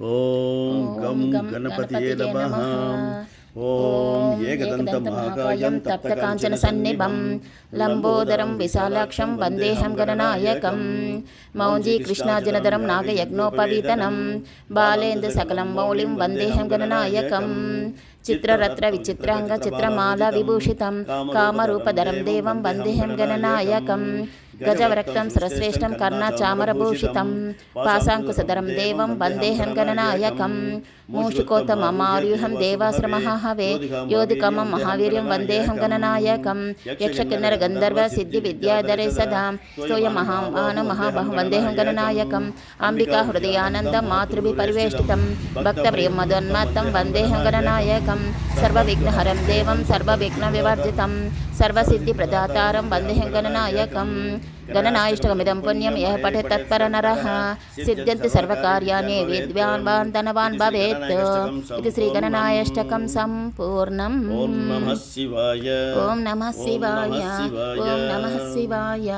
ఓం గం గం గణపతియే గణపతియే నమః. ఓం ఏకదంతమహాకాయం తప్తకాంచన సన్నిభం. లంబోదరం విశాలాక్షం వందేహం గణనాయకం. మౌంజీ కృష్ణార్జునధరం నాగయజ్ఞోపవీతనం. బాలేందు సకలం మౌళిం వందేహం గణనాయకం. చిత్రరత్ర విచిత్రాంగ చిత్రమాల విభూషితం. కామరూపధరం దేవం వందేహం గణనాయకం. గజవరక్తం సురశ్రేష్టం కర్ణచామరభూషితం పాశాంకుశధరం దేవం వందేహం గణనాయకం మూషికోత్తమమార్యుహం దేవాశ్రమహాహవే యోధికమం మహావీర్యం వందేహం గణనాయకం యక్షకిన్నర గంధర్వ సిద్ధి విద్యాధరే సదా స్తోయ మహామాన మహాబహు వందేహం గణనాయకం అంబికా హృదయానందం మాతృభి పరివేష్టితం భక్తప్రియం మదోన్మత్తం వందేహం గణనాయకం సర్వవిఘ్నహరం దేవం సర్వవిఘ్న వివర్జితం సర్వసిద్ధి ప్రదాతారం వందేహం గణనాయకం గణనాయిష్టకమిదం పుణ్యం యः పఠే తత్పర నరः సిద్ధ్యంతి సర్వకార్యాణి విద్వాన్ ధనవాన్ భవేత్. ఇది శ్రీగణనాయష్టకం సంపూర్ణం. ఓం నమః శివాయ. ఓం నమః శివాయ. ఓం నమః శివాయ.